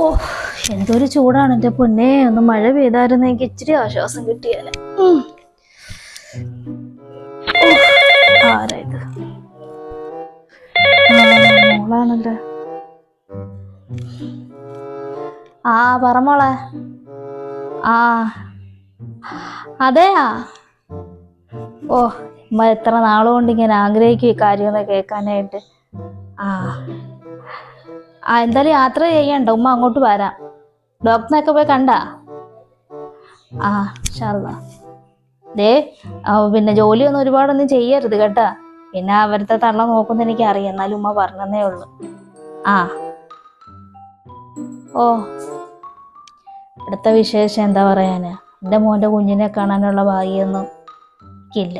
ഓ എന്തൊരു ചൂടാണ് എന്റെ പൊന്നെ. ഒന്ന് മഴ പെയ്തായിരുന്നെങ്കിൽ ഇച്ചിരി ആശ്വാസം കിട്ടിയാൽ ആരായത് മോളാണല്ലേ? ആ, പറമോളെ ആ. അതെയാ? ഓ എത്ര നാളുകൊണ്ട് ഇങ്ങനെ ആഗ്രഹിക്കും ഈ കാര്യമൊക്കെ കേൾക്കാനായിട്ട്. ആ. ആ എന്തായാലും യാത്ര ചെയ്യണ്ട. ഉമ്മ അങ്ങോട്ട് വരാം. ഡോക്ടറിനൊക്കെ പോയി കണ്ട? ആ ഷാള്ള ദേ പിന്നെ ജോലിയൊന്നും ഒരുപാടൊന്നും ചെയ്യരുത് കേട്ടാ. പിന്നെ അവരുടെ തള്ള നോക്കുന്ന എനിക്ക് അറിയാം എന്നാലും ഉമ്മ പറഞ്ഞതേ ഉള്ളു. ആ. ഓ. അടുത്ത വിശേഷം എന്താ പറയാന്? എന്റെ മോന്റെ കുഞ്ഞിനെ കാണാനുള്ള ഭാഗ്യമൊന്നും എനിക്കില്ല.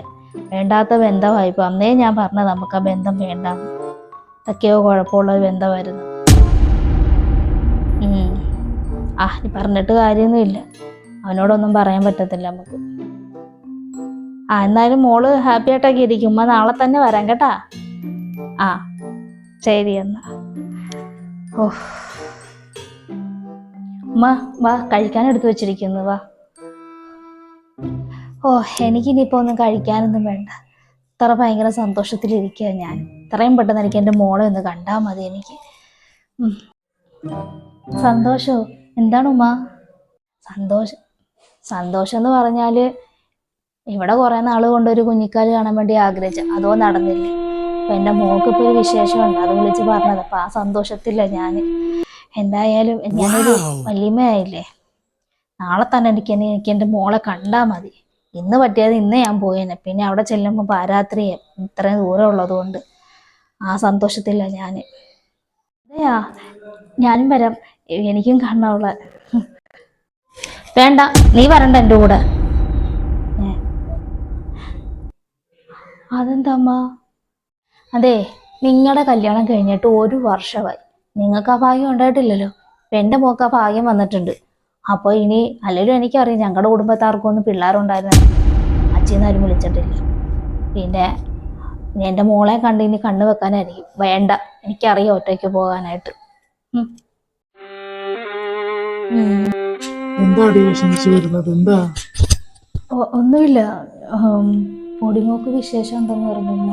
വേണ്ടാത്ത ബന്ധമായി ഇപ്പൊ അന്നേ ഞാൻ പറഞ്ഞത് നമുക്ക് ആ ബന്ധം വേണ്ട എന്തൊക്കെയോ കുഴപ്പമുള്ള ബന്ധമായിരുന്നു. ആ പറഞ്ഞിട്ട് കാര്യമൊന്നുമില്ല. അവനോടൊന്നും പറയാൻ പറ്റത്തില്ല നമുക്ക്. ആ എന്നാലും മോൾ ഹാപ്പി ആയിട്ടൊക്കെ ഇരിക്കും. നാളെ തന്നെ വരാം കേട്ടാ. ആ ശരി എന്നാ. ഓ. ഉമ്മ വാ കഴിക്കാൻ എടുത്തു വെച്ചിരിക്കുന്നു വാ. ഓ എനിക്കിനിയിപ്പോ ഒന്നും കഴിക്കാനൊന്നും വേണ്ട. ഇത്ര ഭയങ്കര സന്തോഷത്തിലിരിക്കുക ഞാൻ. ഇത്രയും പെട്ടെന്ന് എനിക്ക് എന്റെ മോളെ ഒന്ന് കണ്ടാൽ മതി എനിക്ക്. ഉം. എന്താണ് ഉമ്മ? സന്തോഷം സന്തോഷം എന്ന് പറഞ്ഞാൽ ഇവിടെ കുറെ നാൾ കൊണ്ട് ഒരു കുഞ്ഞിക്കാൽ കാണാൻ വേണ്ടി ആഗ്രഹിച്ചു. അതോ നടന്നില്ല? അപ്പൊ എന്റെ മോൾക്ക് ഇപ്പൊ ഒരു വിശേഷമുണ്ട്. അത് വിളിച്ച് പറഞ്ഞത്. അപ്പൊ ആ സന്തോഷത്തില്ല ഞാൻ എന്തായാലും ഞാനൊരു വലിയമ്മയായില്ലേ? നാളെ തന്നെ എനിക്ക് എനിക്ക് എന്റെ മോളെ കണ്ടാൽ മതി. ഇന്ന് പറ്റിയത് ഇന്ന് ഞാൻ പോയേനെ. പിന്നെ അവിടെ ചെല്ലുമ്പോൾ പാരാത്രി ഇത്രയും ദൂരം ഉള്ളത് കൊണ്ട് ആ സന്തോഷത്തില്ല ഞാൻ അതെയാ? ഞാനും വരാം. എനിക്കും കാണണം അവളെ വേണ്ട നീ വരണ്ട എന്റെ കൂടെ. അതെന്താമ്മ? അതെ നിങ്ങളുടെ കല്യാണം കഴിഞ്ഞിട്ട് ഒരു വർഷമായി. നിങ്ങൾക്ക് ആ ഭാഗ്യം ഉണ്ടായിട്ടില്ലല്ലോ. എന്റെ മോക്ക് ആ ഭാഗ്യം വന്നിട്ടുണ്ട്. അപ്പോൾ ഇനി അല്ലെങ്കിലും എനിക്കറിയാം ഞങ്ങളുടെ കുടുംബത്താർക്കൊന്നും പിള്ളേരുണ്ടായിരുന്നു അച്ഛനും ആരും വിളിച്ചിട്ടില്ല. പിന്നെ ഇനി എന്റെ മോളെ കണ്ട് ഇനി കണ്ണു വെക്കാനായിരിക്കും. വേണ്ട. എനിക്കറിയാം ഒറ്റയ്ക്ക് പോകാനായിട്ട്. എന്താടി വിഷമിച്ച് വരുന്നത്? എന്താ? ഒന്നുമില്ല. പൊടിമോക്ക് വിശേഷം ഉണ്ടെന്ന് പറഞ്ഞു ഉമ്മ.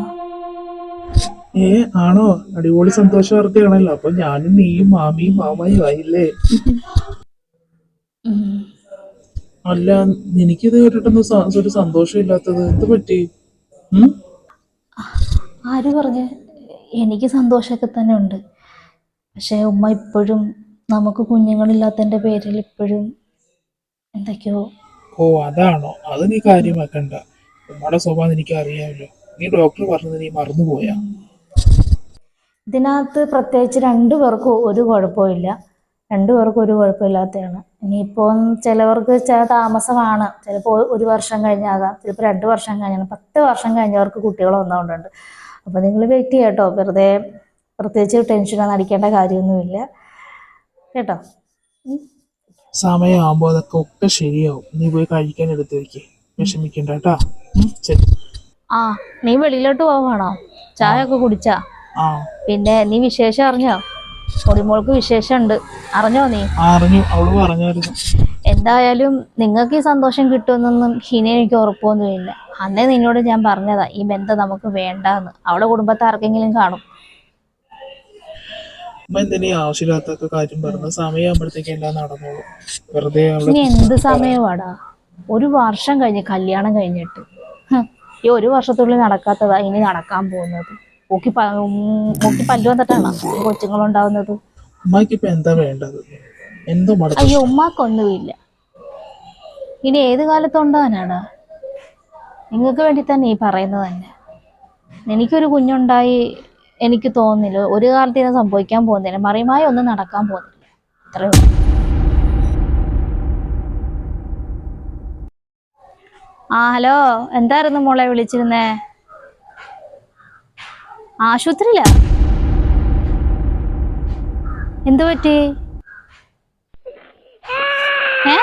ഏ ആണോ? അടിപൊളി സന്തോഷ വാർത്തയാണല്ലോ. അപ്പൊ ഞാനും നീയും മാമിയും മാമയും ആയില്ലേ? അല്ല എനിക്കിത് കേട്ടിട്ടൊന്നും ഒരു സന്തോഷം ഇല്ലാത്തത് എന്ത് പറ്റി? ആര് പറഞ്ഞ് എനിക്ക് സന്തോഷമൊക്കെ തന്നെ ഉണ്ട്. പക്ഷേ ഉമ്മ ഇപ്പോഴും നമുക്ക് കുഞ്ഞുങ്ങളില്ലാത്തതിന്റെ പേരിൽ ഇപ്പോഴും എന്തൊക്കെയോ ഓ അതാണോ? അത് നീ കാര്യമാക്കണ്ട ഉമ്മയുടെ സ്വഭാവം എനിക്ക് അറിയാമല്ലോ. നീ ഡോക്ടർ പറഞ്ഞത് നീ മറന്നുപോയാ. ഇതിനകത്ത് പ്രത്യേകിച്ച് രണ്ടു പേർക്കും ഒരു കുഴപ്പമില്ല. രണ്ടു പേർക്കും ഒരു കുഴപ്പമില്ലാത്തതാണ്. ഇനിയിപ്പോൾ ചിലവർക്ക് ചില താമസമാണ്. ചിലപ്പോൾ ഒരു വർഷം കഴിഞ്ഞാകാം. ചിലപ്പോൾ രണ്ട് വർഷം കഴിഞ്ഞാൽ പത്ത് വർഷം കഴിഞ്ഞവർക്ക് കുട്ടികൾ വന്നുകൊണ്ടുണ്ട് അപ്പോൾ നിങ്ങൾ വെയിറ്റ് ചെയ്യാം കേട്ടോ വെറുതെ പ്രത്യേകിച്ച് ടെൻഷനൊന്നും അടിക്കേണ്ട കാര്യമൊന്നുമില്ല. കേട്ടോ? സമയമാകുമ്പോൾ സമയമാകുമ്പോ അതൊക്കെ ഒക്കെ ശരിയാവും. നീ പോയി കഴിക്കാൻ എടുത്ത് വെക്ക് വിഷമിക്കണ്ട കേട്ടോ. ശരി. ആ നീ വെളിയിലോട്ട് പോവാണോ? ചായ ഒക്കെ കുടിച്ചാ പിന്നെ നീ വിശേഷം അറിഞ്ഞോ? പൊടിമോൾക്ക് വിശേഷമുണ്ട്. അറിഞ്ഞോ നീ? അറിഞ്ഞു. അവൾ പറഞ്ഞായിരുന്നു എന്തായാലും നിങ്ങൾക്ക് ഈ സന്തോഷം കിട്ടുമെന്നൊന്നും ഹിനെ എനിക്ക് ഉറപ്പൊന്നുമില്ല അന്നേ നിന്നോട് ഞാൻ പറഞ്ഞതാ ഈ ബന്ധം നമുക്ക് വേണ്ടാന്ന്. അവളെ കുടുംബത്തെ ആർക്കെങ്കിലും കാണും. കാര്യം പറഞ്ഞ സമയമാകുമ്പോഴത്തേക്ക് എല്ലാം നടന്നോളും. വെറുതെ അവളെ ഇനി എന്ത് സമയമാടാ ഒരു വർഷം കഴിഞ്ഞ് കല്യാണം കഴിഞ്ഞിട്ട്. ഹ്, ഈ ഒരു വർഷത്തുള്ളിൽ നടക്കാത്തതാ ഇനി നടക്കാൻ പോകുന്നത്. മൂക്കി പ- ഉം, മൂക്കി പല്ലു വന്നിട്ടാണ് കൊച്ചുങ്ങളുണ്ടാവുന്നത്? അമ്മയ്ക്ക് ഇപ്പൊ എന്താ വേണ്ടത്? എന്തോ മടക്കം. അയ്യോ ഉമ്മാക്കൊന്നുമില്ല. ഇനി ഏത് കാലത്തുണ്ടാകാനാടാ നിങ്ങൾക്ക് വേണ്ടി തന്നെ ഈ പറയുന്നത് തന്നെ. എനിക്കൊരു കുഞ്ഞുണ്ടായി എനിക്ക് തോന്നുന്നില്ല. ഒരു കാലത്ത് ഇത് സംഭവിക്കാൻ പോകുന്നില്ല. മറിയമായി ഒന്നും നടക്കാൻ പോകുന്നില്ല. അത്രയേ ഉള്ളൂ. ആ ഹലോ. എന്തായിരുന്നു മോളെ വിളിച്ചിരുന്നേ? ആശുപത്രിയിലാ? എന്തു പറ്റി ഏ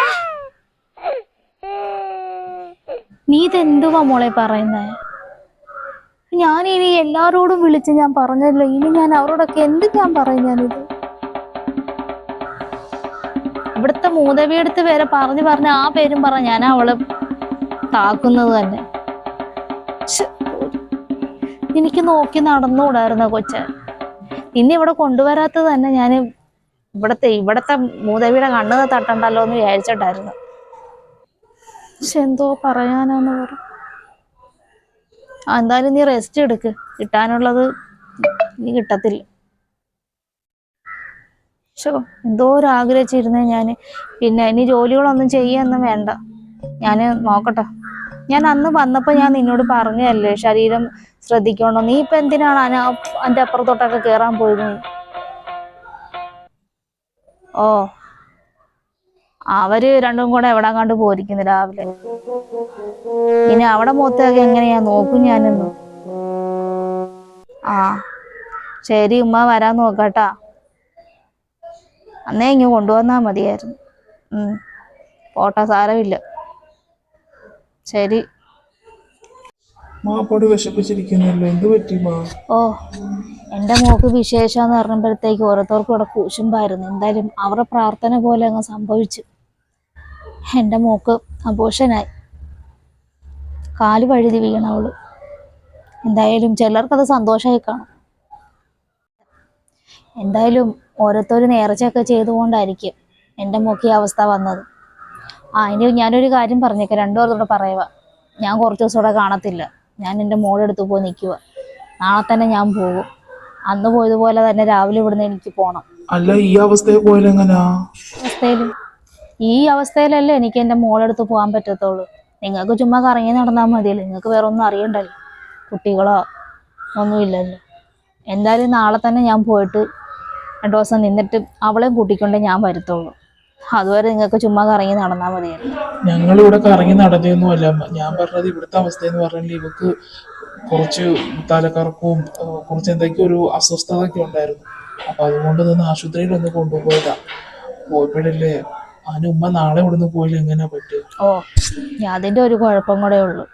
നീ ഇതെന്തുവാ മോളെ പറയുന്നേ? ഞാൻ ഇനി എല്ലാരോടും വിളിച്ച് ഞാൻ പറഞ്ഞല്ലോ. ഇനി ഞാൻ അവരോടൊക്കെ എന്ത് ഞാൻ പറയും ഞാനിത്? ഇവിടുത്തെ മൂതവിയെടുത്ത് പേരെ പറഞ്ഞു പറഞ്ഞ് ആ പേരും പറ ഞാൻ അവളെ താക്കുന്നത് തന്നെ. എനിക്ക് നോക്കി നടന്നുകൂടായിരുന്ന കൊച്ച? ഇനി ഇവിടെ കൊണ്ടുവരാത്തത് തന്നെ ഞാൻ ഇവിടത്തെ ഇവിടത്തെ മൂതവിയുടെ കണ്ണ് തട്ടണ്ടല്ലോ എന്ന് വിചാരിച്ചിട്ടായിരുന്നു. പക്ഷെ എന്തോ പറയാനാന്ന് പറ. എന്തായാലും നീ റെസ്റ്റ് എടുക്ക്. കിട്ടാനുള്ളത് നീ കിട്ടത്തില്ല. പക്ഷോ എന്തോ ഒരു ആഗ്രഹിച്ചിരുന്നേ ഞാൻ പിന്നെ ഇനി ജോലികളൊന്നും ചെയ്യൊന്നും വേണ്ട. ഞാൻ നോക്കട്ടെ. ഞാൻ അന്ന് വന്നപ്പോൾ ഞാൻ നിന്നോട് പറഞ്ഞതല്ലേ ശരീരം ശ്രദ്ധിക്കണോ? നീ ഇപ്പൊ എന്തിനാണ് അതിന്റെ അപ്പുറത്തോട്ടൊക്കെ കേറാൻ പോയത്? ഓ അവർ രണ്ടും കൂടെ എവിടെ കണ്ട് പോയിരിക്കുന്നു രാവിലെ? ഇനി അവിടെ മൊത്തമൊക്കെ എങ്ങനെയാ നോക്കും ഞാനൊന്ന്. ആ ശരി ഉമ്മ വരാൻ നോക്കട്ടാ. അന്നേ ഇങ്ങ് കൊണ്ടുവന്നാ മതിയായിരുന്നു. ഉം. പോട്ടെ സാരമില്ല. ശരി. വിശപ്പിച്ചിരിക്കുന്നല്ലോ? എന്ത് പറ്റി മാ? ഓ എന്റെ മോക്ക് വിശേഷം എന്ന് പറഞ്ഞപ്പോഴത്തേക്ക് ഓരോരുത്തർക്കും ഇവിടെ കൂശുമ്പായിരുന്നു. എന്തായാലും അവരുടെ പ്രാർത്ഥന പോലെ അങ്ങ് സംഭവിച്ചു. എന്റെ മോക്ക് അബോഷനായി. കാൽ വഴുതി വീണവൾ എന്തായാലും ചിലർക്കത് സന്തോഷമായി കാണും. എന്തായാലും ഓരോരുത്തർ നേർച്ചയൊക്കെ ചെയ്തുകൊണ്ടായിരിക്കും എന്റെ മോക്ക് ഈ അവസ്ഥ വന്നത്. ആ ഇനി ഞാനൊരു കാര്യം പറഞ്ഞേക്കാം. രണ്ടു പേർത്തോടെ പറയുക. ഞാൻ കുറച്ച് ദിവസം കാണത്തില്ല. ഞാൻ എന്റെ മോളെടുത്ത് പോയി നിൽക്കുക. നാളെ തന്നെ ഞാൻ പോകും. അന്ന് പോയതുപോലെ തന്നെ രാവിലെ ഇവിടുന്ന് എനിക്ക് പോകണം അല്ല ഈ അവസ്ഥയിൽ പോയാലെങ്ങനാ? അവസ്ഥയിൽ ഈ അവസ്ഥയിലല്ലേ എനിക്ക് എന്റെ മോളെടുത്ത് പോകാൻ പറ്റത്തുള്ളൂ. നിങ്ങൾക്ക് ചുമ്മാ കറങ്ങി നടന്നാൽ മതിയല്ലോ? നിങ്ങൾക്ക് വേറെ ഒന്നും അറിയണ്ടല്ലോ. കുട്ടികളോ ഒന്നുമില്ലല്ലോ. എന്തായാലും നാളെ തന്നെ ഞാൻ പോയിട്ട് രണ്ട് ദിവസം നിന്നിട്ട് അവളെയും കൂട്ടിക്കൊണ്ടേ ഞാൻ വരത്തുള്ളൂ. അതുവരെ നിങ്ങൾക്ക് ചുമ്മാ കറങ്ങി നടന്നാൽ മതിയല്ലോ. ഞങ്ങൾ ഇവിടെ കറങ്ങി നടന്നൊന്നും അല്ല ഞാൻ പറഞ്ഞത് ഇവിടുത്തെ അവസ്ഥ എന്ന് പറഞ്ഞാൽ ഇവക്ക് കുറച്ച് തലക്കറക്കവും കുറച്ച് എന്തൊക്കെയോ ഒരു അസ്വസ്ഥതയൊക്കെ ഉണ്ടായിരുന്നു. അപ്പൊ അതുകൊണ്ട് നിന്ന് ആശുപത്രിയിൽ ഒന്ന് കൊണ്ടുപോയതാ. പോയപ്പോഴല്ലേ അതിന് ഉമ്മ നാളെ ഇവിടുന്ന് പോയില്ല എങ്ങനെ പറ്റുക? ഓ അതിന്റെ ഒരു കുഴപ്പം കൂടെ ഉള്ളു.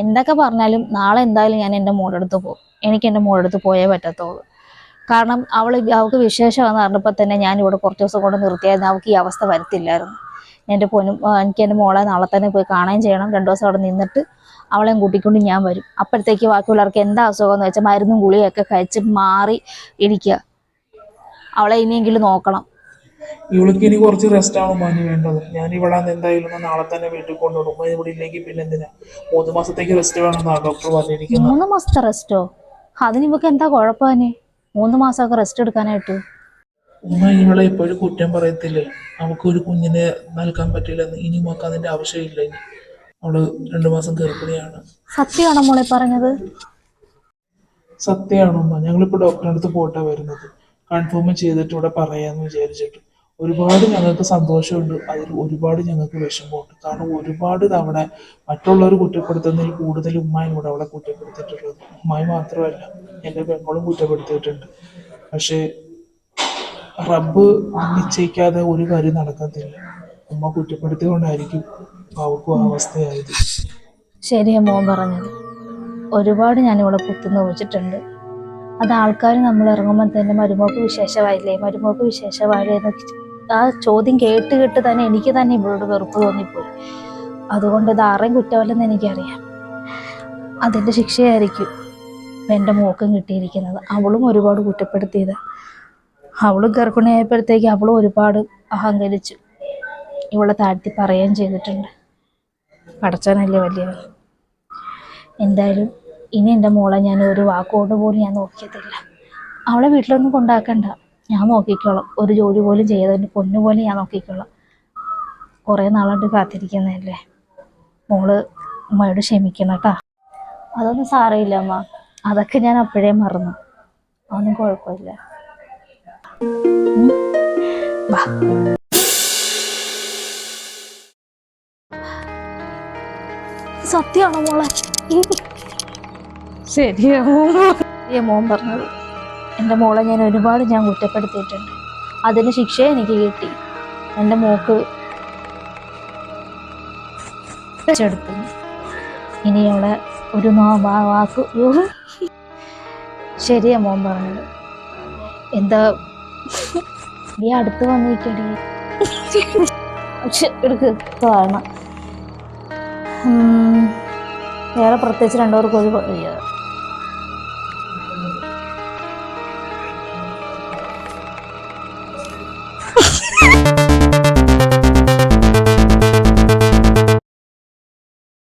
എന്തൊക്കെ പറഞ്ഞാലും നാളെ എന്തായാലും ഞാൻ എന്റെ മോളെടുത്ത് പോകും എനിക്ക് എന്റെ മോളെടുത്ത് പോയേ പറ്റത്തുള്ളൂ. കാരണം അവൾ അവൾക്ക് വിശേഷം എന്ന് പറഞ്ഞപ്പോൾ തന്നെ ഞാൻ ഇവിടെ കുറച്ച് ദിവസം കൊണ്ട് നിർത്തിയായിരുന്നു. അവൾക്ക് ഈ അവസ്ഥ വരത്തില്ലായിരുന്നു. എന്റെ പൊന്നും എനിക്ക് എന്റെ മോളെ നാളെ തന്നെ പോയി കാണുകയും ചെയ്യണം. രണ്ട് ദിവസം അവിടെ നിന്നിട്ട് അവളെയും കൂട്ടിക്കൊണ്ട് ഞാൻ വരും. അപ്പോഴത്തേക്ക് ബാക്കിയുള്ളവർക്ക് എന്താ അസുഖം എന്ന് വെച്ചാൽ മരുന്നും ഗുളിയൊക്കെ കഴിച്ച് മാറി ഇരിക്കുക. അവളെ ഇനിയെങ്കിലും നോക്കണം. ഇവൾക്ക് ഇനി കുറച്ച് റെസ്റ്റ് ആണ് മാനി വേണ്ടത്. ഞാൻ ഇവിടെ എന്തായാലും നാളെ തന്നെ വീട്ടിൽ കൊണ്ടുവിടും ഇവിടെ ഇല്ലെങ്കിൽ പിന്നെ എന്തിനാ? മൂന്ന് മാസത്തേക്ക് റെസ്റ്റ് വേണമെന്നാണ് ഡോക്ടർ പറഞ്ഞിരിക്കുന്നത് മൂന്ന് മാസത്തെ റെസ്റ്റോ അതിന് ഇവക്ക് എന്താ കുഴപ്പമാനെ മൂന്ന് മാസമൊക്കെ റെസ്റ്റ് എടുക്കാനായിട്ട്? ഉമ്മ ഇവളെ എപ്പോഴും കുറ്റം പറയത്തില്ലേ? നമുക്ക് ഒരു കുഞ്ഞിനെ നൽകാൻ പറ്റില്ലെന്ന് ഇനി ഉമ്മക്ക് അതിന്റെ ആവശ്യമില്ല ഇനി. അവൾ രണ്ടു മാസം ഗർഭിണിയാണ്. സത്യമാണോ മോളെ പറഞ്ഞത്? സത്യമാണോ ഉമ്മ? ഞങ്ങളിപ്പോ ഡോക്ടറെ അടുത്ത് പോയിട്ടാ വരുന്നത്. കൺഫേം ചെയ്തിട്ട് ഇവിടെ പറയാന്ന് വിചാരിച്ചിട്ട്. ഒരുപാട് ഞങ്ങൾക്ക് സന്തോഷമുണ്ട്. അതിൽ ഒരുപാട് ഞങ്ങൾക്ക് വിഷമമുണ്ട്. കാരണം ഒരുപാട് തവണ മറ്റുള്ളവർ കുറ്റപ്പെടുത്തുന്നതിൽ കൂടുതൽ ഉമ്മായും കൂടെ അവളെ കുറ്റപ്പെടുത്തിയിട്ടുള്ളത്. ഉമ്മായി മാത്രമല്ല എന്റെ പെങ്ങളും കുറ്റപ്പെടുത്തിയിട്ടുണ്ട്. പക്ഷേ റബ്ബ് നിശ്ചയിക്കാതെ ഒരു കാര്യം നടക്കത്തില്ല. ഉമ്മ കുറ്റപ്പെടുത്തിക്കൊണ്ടായിരിക്കും അവൾക്കും ആ അവസ്ഥയായത്. ശരിയാ പറഞ്ഞത്. ഒരുപാട് ഞാൻ കുത്തി കുത്തുന്ന വെച്ചിട്ടുണ്ട് അത് ആൾക്കാർ നമ്മൾ ഇറങ്ങുമ്പോൾ തന്നെ മരുമോക്ക് വിശേഷമായില്ലേ? മരുമോക്ക് വിശേഷമായില്ലേ എന്ന് ആ ചോദ്യം കേട്ട് കേട്ട് തന്നെ എനിക്ക് തന്നെ ഇവളോട് വെറുപ്പ് തോന്നിപ്പോയി. അതുകൊണ്ട് ഇത് ആരെയും കുറ്റമല്ലെന്ന് എനിക്കറിയാം. അതിന്റെ ശിക്ഷയായിരിക്കും എന്റെ മോക്കും കിട്ടിയിരിക്കുന്നത്. അവളും ഒരുപാട് കുറ്റപ്പെടുത്തിയത്. അവളും ഗർഭിണിയായപ്പോഴത്തേക്ക് അവളും ഒരുപാട് അഹങ്കരിച്ചു. ഇവളെ താഴ്ത്തി പറയുകയും ചെയ്തിട്ടുണ്ട്. പടച്ചവനല്ലേ വലിയ എന്തായാലും ഇനി എന്റെ മോളെ ഞാൻ ഒരു വാക്കുകൊണ്ട് പോലും ഞാൻ നോക്കിയതില്ല അവളെ വീട്ടിലൊന്നും കൊണ്ടാക്കണ്ട. ഞാൻ നോക്കിക്കോളാം. ഒരു ജോലി പോലും ചെയ്തതിന്റെ പൊന്നു പോലും ഞാൻ നോക്കിക്കോളാം. കുറേ നാളായിട്ട് കാത്തിരിക്കുന്നതല്ലേ? മോൾ ഉമ്മയോട് ക്ഷമിക്കണം കേട്ടാ. അതൊന്നും സാരമില്ല അമ്മ. അതൊക്കെ ഞാൻ അപ്പോഴേ മറന്നു. അതൊന്നും കുഴപ്പമില്ല. സത്യമാണോ മോളെ? ശരിയാ മോൻ പറഞ്ഞത് എന്റെ മോളെ ഞാൻ ഒരുപാട് ഞാൻ കുറ്റപ്പെടുത്തിയിട്ടുണ്ട്. അതിന് ശിക്ഷ എനിക്ക് കിട്ടി. എന്റെ മോക്ക് ടുത്തു ഇനി ഒരു വാക്ക് ശരിയ മോൻ പറഞ്ഞത്. എന്താ? നീ അടുത്ത് വന്നിരിക്കടി. എടുക്ക് കാരണം വേറെ പ്രത്യേകിച്ച് രണ്ടുപേർക്കും ഒരു